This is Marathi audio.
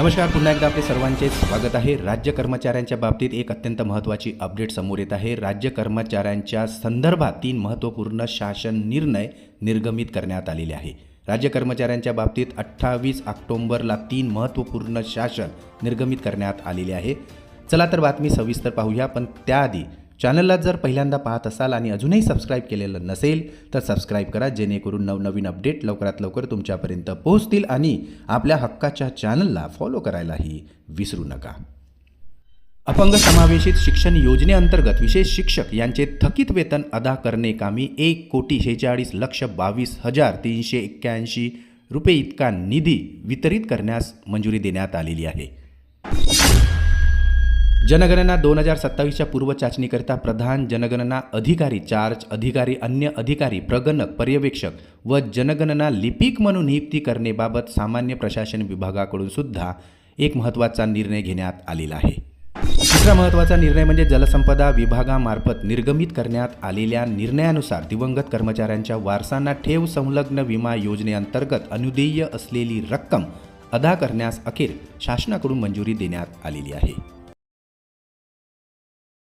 नमस्कार पुन्हा एकदा आपले सर्वांचे स्वागत आहे. राज्य कर्मचाऱ्यांच्या बाबतीत एक अत्यंत महत्त्वाची अपडेट समोर येत आहे. राज्य कर्मचाऱ्यांच्या संदर्भात तीन महत्त्वपूर्ण शासन निर्णय निर्गमित करण्यात आलेले आहे. राज्य कर्मचाऱ्यांच्या बाबतीत अठ्ठावीस ऑक्टोंबरला तीन महत्त्वपूर्ण शासन निर्गमित करण्यात आलेले आहे. चला तर बातमी सविस्तर पाहूया पण त्याआधी चॅनलला जर पहिल्यांदा पाहत असाल आणि अजूनही सबस्क्राईब केलेलं नसेल तर सबस्क्राईब करा जेणेकरून नवनवीन अपडेट लवकरात लवकर तुमच्यापर्यंत पोहोचतील आणि आपल्या हक्काच्या चॅनलला फॉलो करायलाही विसरू नका. अपंग समावेशित शिक्षण योजनेअंतर्गत विशेष शिक्षक यांचे थकीत वेतन अदा करणे कामी एक कोटी शेहेचाळीस लक्ष बावीस हजार तीनशे एक्क्याऐंशी रुपये इतका निधी वितरित करण्यास मंजुरी देण्यात आलेली आहे. जनगणना दोन हजार सत्तावीसच्या पूर्व चाचणीकरिता प्रधान जनगणना अधिकारी चार्ज अधिकारी अन्य अधिकारी प्रगणक पर्यवेक्षक व जनगणना लिपिक म्हणून नियुक्ती करणेबाबत सामान्य प्रशासन विभागाकडून सुद्धा एक महत्त्वाचा निर्णय घेण्यात आलेला आहे. दुसरा महत्त्वाचा निर्णय म्हणजे जलसंपदा विभागामार्फत निर्गमित करण्यात आलेल्या निर्णयानुसार दिवंगत कर्मचाऱ्यांच्या वारसांना ठेव संलग्न विमा योजनेअंतर्गत अनुदेय असलेली रक्कम अदा करण्यास अखेर शासनाकडून मंजुरी देण्यात आलेली आहे.